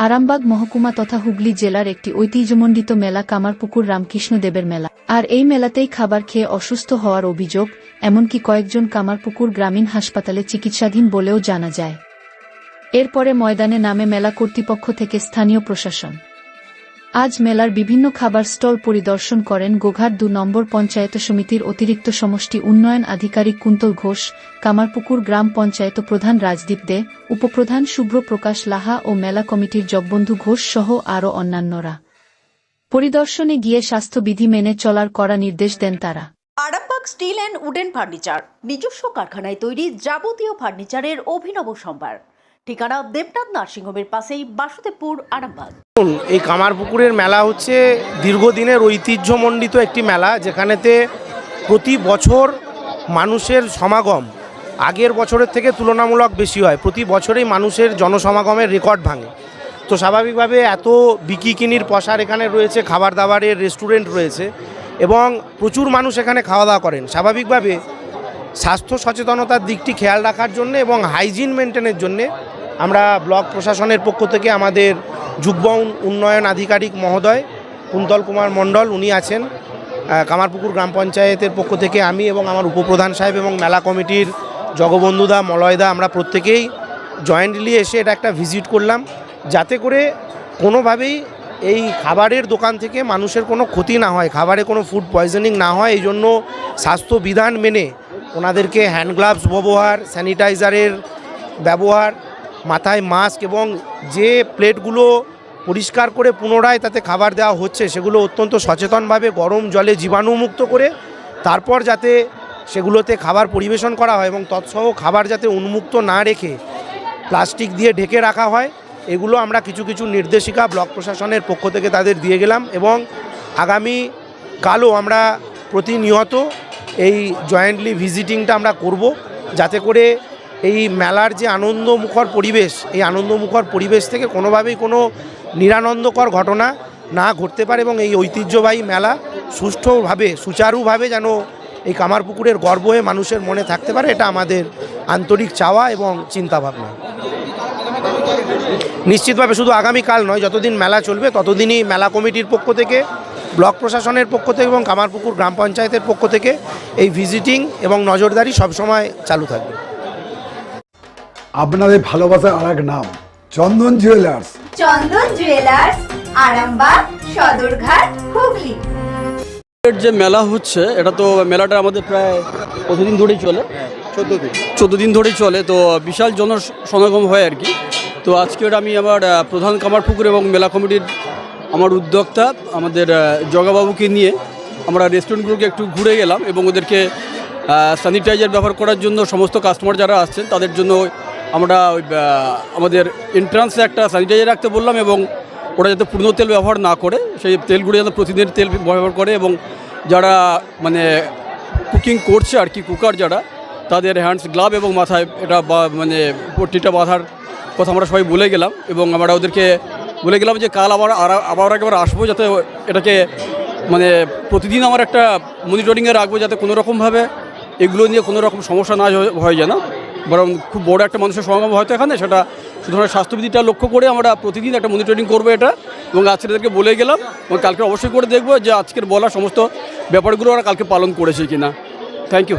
Arambagh মহকুমা তথা হুগলি জেলার একটি ঐতিহ্যমণ্ডিত মেলা কামারপুকুর রামকৃষ্ণ দেবের মেলা। আর এই মেলাতেই খাবার খেয়ে অসুস্থ হওয়ার অভিযোগ, এমনকি কয়েকজন কামারপুকুর গ্রামীণ হাসপাতালে চিকিৎসাধীন বলেও জানা যায়। এরপরে ময়দানে নামে মেলা কর্তৃপক্ষ থেকে স্থানীয় প্রশাসন। আজ মেলার বিভিন্ন খাবার স্টল পরিদর্শন করেন গোঘাট দু নম্বর পঞ্চায়েত সমিতির অতিরিক্ত সমষ্টি উন্নয়ন আধিকারিক কুন্তল ঘোষ, কামারপুকুর গ্রাম পঞ্চায়েত প্রধান রাজদীপ দে, উপপ্রধান শুভ্র প্রকাশ লাহা ও মেলা কমিটির জগবন্ধু ঘোষ সহ আরও অন্যান্যরা। পরিদর্শনে গিয়ে স্বাস্থ্যবিধি মেনে চলার করা নির্দেশ দেন তারা। Arambagh steel and wooden furniture, নিজস্ব কারখানায় তৈরি যাবতীয় ফার্নিচারের অভিনব সম্ভার। ঠিকানা দেবনাথ নার্সিংহোমের পাশেই বাসুদেবপুর, আরামবাগ। এই কামারপুকুরের মেলা হচ্ছে দীর্ঘদিনের ঐতিহ্যমণ্ডিত একটি মেলা, যেখানেতে প্রতি বছর মানুষের সমাগম আগের বছরের থেকে তুলনামূলক বেশি হয়। প্রতি বছরেই মানুষের জনসমাগমের রেকর্ড ভাঙে। তো স্বাভাবিকভাবে এত বিকিকিনির পসার এখানে রয়েছে, খাবার দাবারের রেস্টুরেন্ট রয়েছে এবং প্রচুর মানুষ এখানে খাওয়া দাওয়া করেন। স্বাভাবিকভাবে স্বাস্থ্য সচেতনতার দিকটি খেয়াল রাখার জন্য এবং হাইজিন মেনটেনের জন্যে আমরা ব্লক প্রশাসনের পক্ষ থেকে আমাদের যুগ্ম উন্নয়ন আধিকারিক মহোদয় কুন্তল কুমার মণ্ডল, উনি আছেন কামারপুকুর গ্রাম পঞ্চায়েতের পক্ষ থেকে আমি এবং আমার উপপ্রধান সাহেব এবং মেলা কমিটির জগবন্ধুদা মলয়দা আমরা প্রত্যেকেই জয়েন্টলি এসে এটা একটা ভিজিট করলাম, যাতে করে কোনোভাবেই এই খাবারের দোকান থেকে মানুষের কোনো ক্ষতি না হয়, খাবারে কোনো ফুড পয়জনিং না হয়, এই জন্য স্বাস্থ্যবিধান মেনে ওনাদেরকে হ্যান্ড গ্লাভস ব্যবহার স্যানিটাইজারের ব্যবহার মাথায় মাস্ক এবং যে প্লেটগুলো পরিষ্কার করে পুনরায় তাতে খাবার দেওয়া হচ্ছে, সেগুলো অত্যন্ত সচেতনভাবে গরম জলে জীবাণুমুক্ত করে তারপর যাতে সেগুলোতে খাবার পরিবেশন করা হয় এবং তৎসহ খাবার যাতে উন্মুক্ত না রেখে প্লাস্টিক দিয়ে ঢেকে রাখা হয়, এগুলো আমরা কিছু কিছু নির্দেশিকা ব্লক প্রশাসনের পক্ষ থেকে তাদের দিয়ে গেলাম এবং আগামী কালও আমরা প্রতিনিয়ত এই জয়েন্টলি ভিজিটিংটা আমরা করব, যাতে করে এই মেলার যে আনন্দমুখর পরিবেশ, এই আনন্দমুখর পরিবেশ থেকে কোনোভাবেই কোনো নিরানন্দকর ঘটনা না ঘটতে পারে এবং এই ঐতিহ্যবাহী মেলা সুষ্ঠুভাবে, সুচারুভাবে যেন এই কামারপুকুরের গর্ব হয়ে মানুষের মনে থাকতে পারে, এটা আমাদের আন্তরিক চাওয়া এবং চিন্তাভাবনা। নিশ্চিতভাবে শুধু আগামীকাল নয়, যতদিন মেলা চলবে, ততদিনই মেলা কমিটির পক্ষ থেকে, ব্লক প্রশাসনের পক্ষ থেকে এবং কামারপুকুর গ্রাম পঞ্চায়েতের পক্ষ থেকে এই ভিজিটিং এবং নজরদারি সবসময় চালু থাকবে। আপনাদের ভালোবাসার আর এক নাম চন্দন জুয়েলার্স চন্দন জুয়েলার্স আরামবাগ সদরঘাট হুগলি। এর যে মেলা হচ্ছে এটা তো মেলাটা আমাদের প্রায় কতদিন ধরেই চলে। চোদ্দ দিন। চোদ্দ দিন ধরেই চলে তো বিশাল জন সমাগম হয় আর কি। তো আজকে আজকের আমি আমার প্রধান কামারপুকুর এবং মেলা কমিটির আমার উদ্যোক্তা আমাদের জগাবাবুকে নিয়ে আমরা রেস্টুরেন্টগুলোকে একটু ঘুরে গেলাম এবং ওদেরকে স্যানিটাইজার ব্যবহার করার জন্য সমস্ত কাস্টমার যারা আসছেন তাদের জন্য আমরা ওই, আমাদের এন্ট্রান্সে একটা স্যানিটাইজার রাখতে বললাম এবং ওরা যাতে পূর্ণ তেল ব্যবহার না করে সেই তেলগুলো যাতে প্রতিদিন তেল ব্যবহার করে এবং যারা মানে কুকিং করছে আর কি কুকার যারা তাদের হ্যান্ডস গ্লাভ এবং মাথায় এটা মানে পট্টিটা বাঁধার কথা আমরা সবাই বলে গেলাম এবং আমরা ওদেরকে বলে গেলাম যে কাল আবার আবার একবার আসব যাতে এটাকে মানে প্রতিদিন আমার একটা মনিটরিংয়ে রাখব যাতে কোনো রকমভাবে এগুলো নিয়ে কোনো রকম সমস্যা না হয় যেন। বরং খুব বড় একটা মানুষের সমাগম হয়তো এখানে, সেটা শুধুমাত্র স্বাস্থ্যবিধিটা লক্ষ্য করে আমরা প্রতিদিন একটা মনিটরিং করব এটা। এবং আজকে তাদেরকে বলে গেলাম এবং কালকে অবশ্যই করে দেখব যে আজকের বলা সমস্ত ব্যাপারগুলো ওরা কালকে পালন করেছে কিনা। Thank you